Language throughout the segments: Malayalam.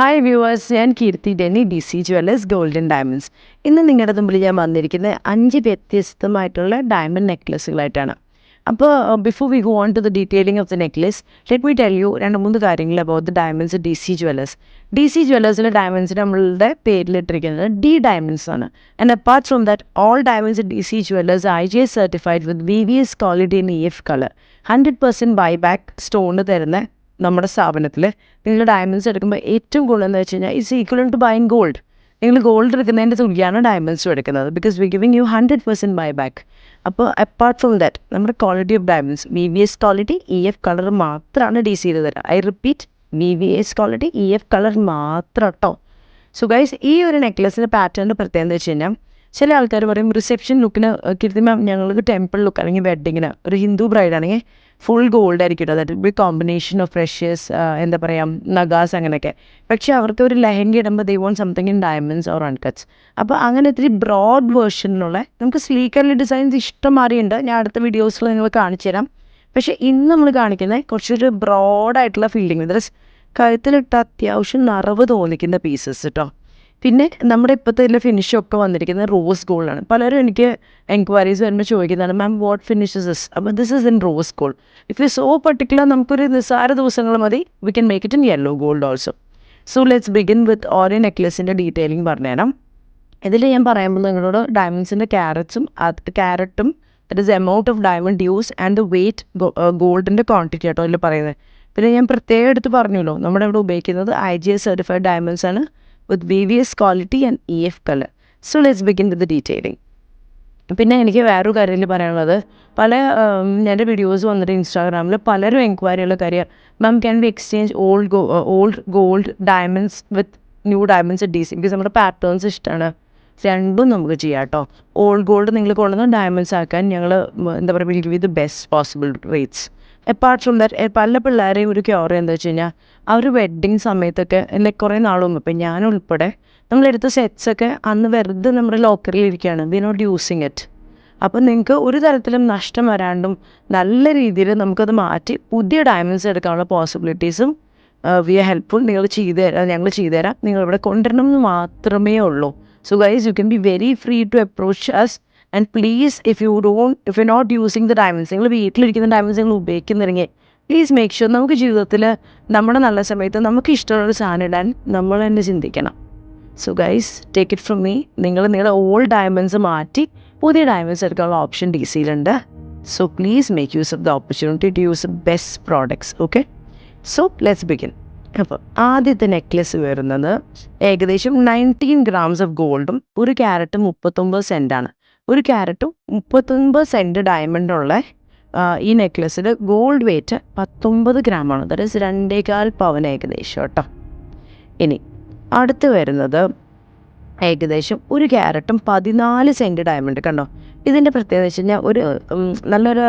ഹായ് വ്യൂവേഴ്സ് ഞാൻ Keerthi. Denny D C jewellers golden diamonds ഇന്ന് നിങ്ങളുടെ മുമ്പിൽ ഞാൻ വന്നിരിക്കുന്നത് അഞ്ച് വ്യത്യസ്തമായിട്ടുള്ള ഡയമണ്ട് നെക്ലസുകളായിട്ടാണ് അപ്പോൾ before we go on to the detailing of the necklace let me tell you രണ്ട് മൂന്ന് കാര്യങ്ങൾ about the diamonds D C jewellers D C ജ്വല്ലേഴ്സിലെ diamonds നമ്മളുടെ പേരിലിട്ടിരിക്കുന്നത് ഡി ഡയമണ്ട്സ് ആണ്. And apart from that all diamonds D C jewellers I G S certified with V V S quality in E F colour hundred percent buy back stone തരുന്ന നമ്മുടെ സ്ഥാപനത്തിൽ നിങ്ങൾ ഡയമണ്ട്സ് എടുക്കുമ്പോൾ ഏറ്റവും കൂടുതൽ എന്ന് വെച്ച് കഴിഞ്ഞാൽ it's equal to buying gold നിങ്ങൾ ഗോൾഡ് എടുക്കുന്നതിന്റെ തുല്യമാണ് ഡയമണ്ട്സും എടുക്കുന്നത് because we giving you hundred percent buy back അപ്പോൾ അപ്പാർട്ട് ഫ്രം ദാറ്റ് നമ്മുടെ quality of diamonds V V S quality E F colour മാത്രമാണ് ഡി സിയിൽ തരാം. I repeat V V S quality E F colour മാത്രം കേട്ടോ സോ ഗൈസ് ഈ ഒരു നെക്ലസിന്റെ പാറ്റേണിന്റെ പ്രത്യേകത എന്ന് വെച്ച് കഴിഞ്ഞാൽ ചില ആൾക്കാർ പറയും റിസപ്ഷൻ ലുക്കിന് കീർത്തി മാം ഞങ്ങൾക്ക് ടെമ്പിൾ ലുക്ക് അല്ലെങ്കിൽ വെഡിങ്ങിന് ഒരു ഹിന്ദു ബ്രൈഡ് ആണെങ്കിൽ ഫുൾ ഗോൾഡ് ആയിരിക്കും കേട്ടോ that be combination of freshers എന്താ പറയുക നഗാസ് അങ്ങനെയൊക്കെ. പക്ഷേ അവർക്ക് ഒരു ലഹങ്ക ഇടുമ്പോൾ they want something in diamonds or uncuts അപ്പോൾ അങ്ങനെ ഇത്തിരി ബ്രോഡ് വേർഷനിലുള്ള നമുക്ക് സ്ലീക്കറിൽ ഡിസൈൻസ് ഇഷ്ടം മാറിയുണ്ട്. ഞാൻ അടുത്ത വീഡിയോസിൽ നിങ്ങൾ കാണിച്ചു തരാം. പക്ഷേ ഇന്ന് നമ്മൾ കാണിക്കുന്നത് കുറച്ചൊരു ബ്രോഡായിട്ടുള്ള ഫീലിംഗ് ദസ് കഴുത്തിലിട്ട് അത്യാവശ്യം നിറവ് തോന്നിക്കുന്ന പീസസ് കേട്ടോ പിന്നെ നമ്മുടെ ഇപ്പോഴത്തെ ഫിനിഷ് ഒക്കെ വന്നിരിക്കുന്നത് റോസ് ഗോൾഡാണ് പലരും എനിക്ക് എൻക്വയറീസ് വരുമ്പോൾ ചോദിക്കുന്നതാണ് മാം വാട്ട് ഫിനിഷസ് ദിസ് അപ്പോൾ this is in rose gold if you so particular നമുക്കൊരു നിസ്സാര ദിവസങ്ങൾ മതി. We can make it in yellow gold also so let's begin with ഓരോ നെക്ലസിന്റെ ഡീറ്റെയിലിംഗ് പറഞ്ഞുതരാം. ഇതിൽ ഞാൻ പറയുമ്പോൾ നിങ്ങളോട് ഡയമണ്ട്സിന്റെ ക്യാരറ്റ്സും ക്യാരറ്റും that is amount of diamond use and the weight ഗോൾഡിന്റെ ക്വാണ്ടിറ്റി ആട്ടോ ഇതിൽ പറയുന്നത്. പിന്നെ ഞാൻ പ്രത്യേകം എടുത്ത് പറഞ്ഞല്ലോ നമ്മുടെ ഇവിടെ ഉപയോഗിക്കുന്നത് I G S certified diamonds ആണ്. With B V S quality and E F colour so let's begin with detailing പിന്നെ എനിക്ക് വേറൊരു കാര്യത്തിൽ പറയാനുള്ളത് പല എന്റെ വീഡിയോസ് വന്നിട്ട് ഇൻസ്റ്റാഗ്രാമിൽ പലരും എൻക്വയറിയുള്ള കാര്യം ma'am can be exchange old go old gold diamonds with new diamonds D C because നമ്മുടെ പാറ്റേൺസ് ഇഷ്ടമാണ് രണ്ടും നമുക്ക് ചെയ്യാം കേട്ടോ ഓൾഡ് ഗോൾഡ് നിങ്ങൾ കൊണ്ടുവന്ന് ഡയമണ്ട്സ് ആക്കാൻ ഞങ്ങൾ എന്താ പറയുക will give the best possible rates apart from that പല പിള്ളേരെയും ഒരു ക്യൂർ എന്താ വെച്ച് കഴിഞ്ഞാൽ ആ ഒരു വെഡ്ഡിങ് സമയത്തൊക്കെ ലൈക്ക് കുറേ നാൾ മുമ്പ് ഇപ്പം ഞാൻ ഉൾപ്പെടെ നമ്മളെടുത്ത സെറ്റ്സൊക്കെ അന്ന് വെറുതെ നമ്മുടെ ലോക്കറിൽ ഇരിക്കുകയാണ്. വി നോട്ട് യൂസിങ് ഇറ്റ് അപ്പം നിങ്ങൾക്ക് ഒരു തരത്തിലും നഷ്ടം വരാണ്ടും നല്ല രീതിയിൽ നമുക്കത് മാറ്റി പുതിയ ഡയമണ്ട്സ് എടുക്കാനുള്ള പോസിബിലിറ്റീസും വി ആർ ഹെൽപ്ഫുൾ നിങ്ങൾ ചെയ്തു തരാം ഞങ്ങൾ ചെയ്തു തരാം. നിങ്ങൾ ഇവിടെ കൊണ്ടുവരണം എന്ന് മാത്രമേ ഉള്ളൂ. So guys you can be very free to approach us and please if you don if you not using the diamonds നിങ്ങൾ വീട്ടിലിരിക്കുന്ന ഡയമണ്ട്സ് നിങ്ങൾ ഉപയോഗിക്കുന്നില്ലെങ്കിൽ പ്ലീസ് മേക്ക് ഷുവർ നമുക്ക് ജീവിതത്തിൽ നമ്മുടെ നല്ല സമയത്ത് നമുക്ക് ഇഷ്ടമുള്ളൊരു സാധനം ഇടാൻ നമ്മൾ തന്നെ ചിന്തിക്കണം. So guys take it from me നിങ്ങൾ നിങ്ങളുടെ ഓൾഡ് ഡയമണ്ട്സ് മാറ്റി പുതിയ ഡയമണ്ട്സ് എടുക്കാനുള്ള option D സിയിലുണ്ട് so please make use of the opportunity to use best products okay so let's begin അപ്പോൾ ആദ്യത്തെ നെക്ലസ് വരുന്നത് ഏകദേശം നയന്റീൻ ഗ്രാംസ് ഓഫ് ഗോൾഡും ഒരു ക്യാരറ്റ് മുപ്പത്തൊമ്പത് സെന്റാണ് ഒരു ക്യാരറ്റും മുപ്പത്തൊൻപത് സെന്റ് ഡയമണ്ടുള്ള ഈ നെക്ലസ്സിൽ ഗോൾഡ് വെയ്റ്റ് പത്തൊമ്പത് ഗ്രാമാണ് ദാറ്റ് ഈസ് രണ്ടേകാൽ പവൻ ഏകദേശം കേട്ടോ. ഇനി അടുത്ത് വരുന്നത് ഏകദേശം ഒരു ക്യാരറ്റും പതിനാല് സെന്റ് ഡയമണ്ട് കണ്ടോ? ഇതിന്റെ പ്രത്യേകത വെച്ച് കഴിഞ്ഞാൽ ഒരു നല്ലൊരു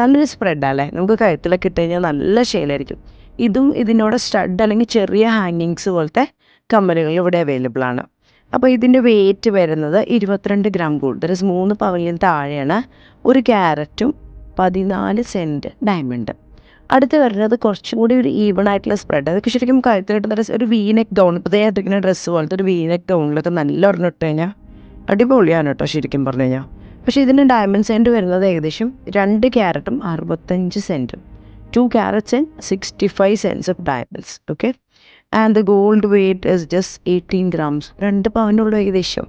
നല്ലൊരു സ്പ്രെഡല്ലേ നമുക്ക് കഴുത്തിലൊക്കെ ഇട്ട് കഴിഞ്ഞാൽ നല്ല ഷെയിലായിരിക്കും ഇതും ഇതിനോട് സ്റ്റഡ് അല്ലെങ്കിൽ ചെറിയ ഹാങ്ങിങ്സ് പോലത്തെ കമ്പനികൾ ഇവിടെ അവൈലബിൾ ആണ്. അപ്പോൾ ഇതിന്റെ വെയിറ്റ് വരുന്നത് ഇരുപത്തിരണ്ട് ഗ്രാം ഗോൾഡ് ഇസ് മൂന്ന് പവനിൽ താഴെയാണ് ഒരു ക്യാരറ്റും പതിനാല് സെന്റ് ഡയമണ്ട് അടുത്ത് വരുന്നത് കുറച്ചും കൂടി ഒരു ഈവൺ ആയിട്ടുള്ള സ്പ്രെഡ് അതൊക്കെ ശരിക്കും കഴുത്തിലിട്ട് ഡ്രസ്സ് ഒരു വീനെക്ക് ഗൗൺ ഇപ്പോൾ ഇട്ടിരിക്കുന്ന ഡ്രസ്സ് പോലത്തെ ഒരു വീനെക്ക് ഗൗണിലൊക്കെ നല്ല ഒരെണ്ണം ഇട്ട് കഴിഞ്ഞാൽ അടിപൊളിയാണ് കേട്ടോ ശരിക്കും പറഞ്ഞു കഴിഞ്ഞാൽ പക്ഷേ ഇതിന് ഡയമണ്ട് സെന്റ് വരുന്നത് ഏകദേശം രണ്ട് ക്യാരറ്റും അറുപത്തഞ്ച് സെന്റും two carats and sixty five cents of diamonds okay and the gold weight is just eighteen grams രണ്ട് പവനുള്ള ഏകദേശം.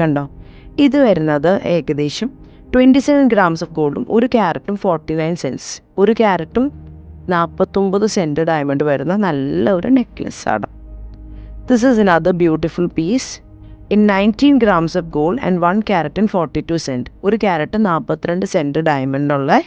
കണ്ടോ? ഇത് വരുന്നത് ഏകദേശം ട്വന്റി സെവൻ ഗ്രാംസ് ഓഫ് ഗോൾഡും ഒരു ക്യാരറ്റും ഫോർട്ടി നയൻ സെൻസ് ഒരു ക്യാരറ്റും നാൽപ്പത്തൊമ്പത് സെന്റ് ഡയമണ്ട് വരുന്ന നല്ല ഒരു നെക്ലസ് ആണ്. This is in other beautiful piece in nineteen grams of gold and one carat in forty two cent ഒരു ക്യാരറ്റ് നാൽപ്പത്തിരണ്ട് സെന്റ് ഡയമണ്ടുള്ള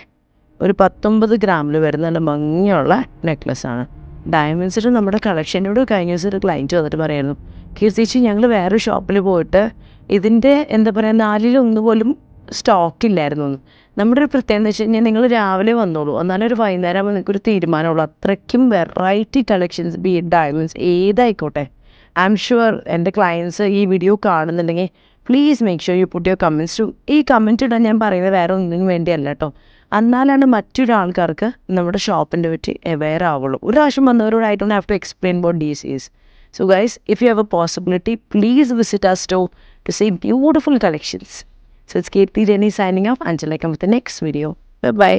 ഒരു പത്തൊമ്പത് ഗ്രാമിൽ വരുന്ന നല്ല ഭംഗിയുള്ള നെക്ലസ് ആണ്. ഡയമണ്ട്സിന് നമ്മുടെ കളക്ഷനോട് കഴിഞ്ഞ ദിവസം ഒരു ക്ലയന്റ് വന്നിട്ട് പറയുന്നു കീർത്തിച്ച് ഞങ്ങൾ വേറെ ഷോപ്പിൽ പോയിട്ട് ഇതിന്റെ എന്താ പറയുക നാലിലൊന്ന് പോലും സ്റ്റോക്ക് ഇല്ലായിരുന്നു നമ്മുടെ ഒരു പ്രത്യേകത എന്ന് വെച്ച് കഴിഞ്ഞാൽ നിങ്ങൾ രാവിലെ വന്നോളൂ. എന്നാലും ഒരു വൈകുന്നേരം ആകുമ്പോൾ നിങ്ങൾക്ക് ഒരു തീരുമാനമുള്ളൂ. അത്രയ്ക്കും വെറൈറ്റി കളക്ഷൻസ് ബി ഡയമണ്ട്സ് ഏതായിക്കോട്ടെ. ഐ എം ഷുവർ എന്റെ ക്ലയൻസ് ഈ വീഡിയോ കാണുന്നുണ്ടെങ്കിൽ please make sure you put your comments to ഈ കമന്റ് ഇടാൻ ഞാൻ പറയുന്നത് വേറെ ഒന്നിനും വേണ്ടിയല്ല കേട്ടോ. എന്നാലാണ് മറ്റൊരാൾക്കാർക്ക് നമ്മുടെ ഷോപ്പിന്റെ പറ്റി അവെയർ ആവുള്ളൂ. ഒരു പ്രാവശ്യം വന്നവരോടായിട്ട് have to explain about disease so guys if you have a possibility please visit our store to see beautiful collections so it's Keerthi Jani signing off അഞ്ചലേക്കം with next video by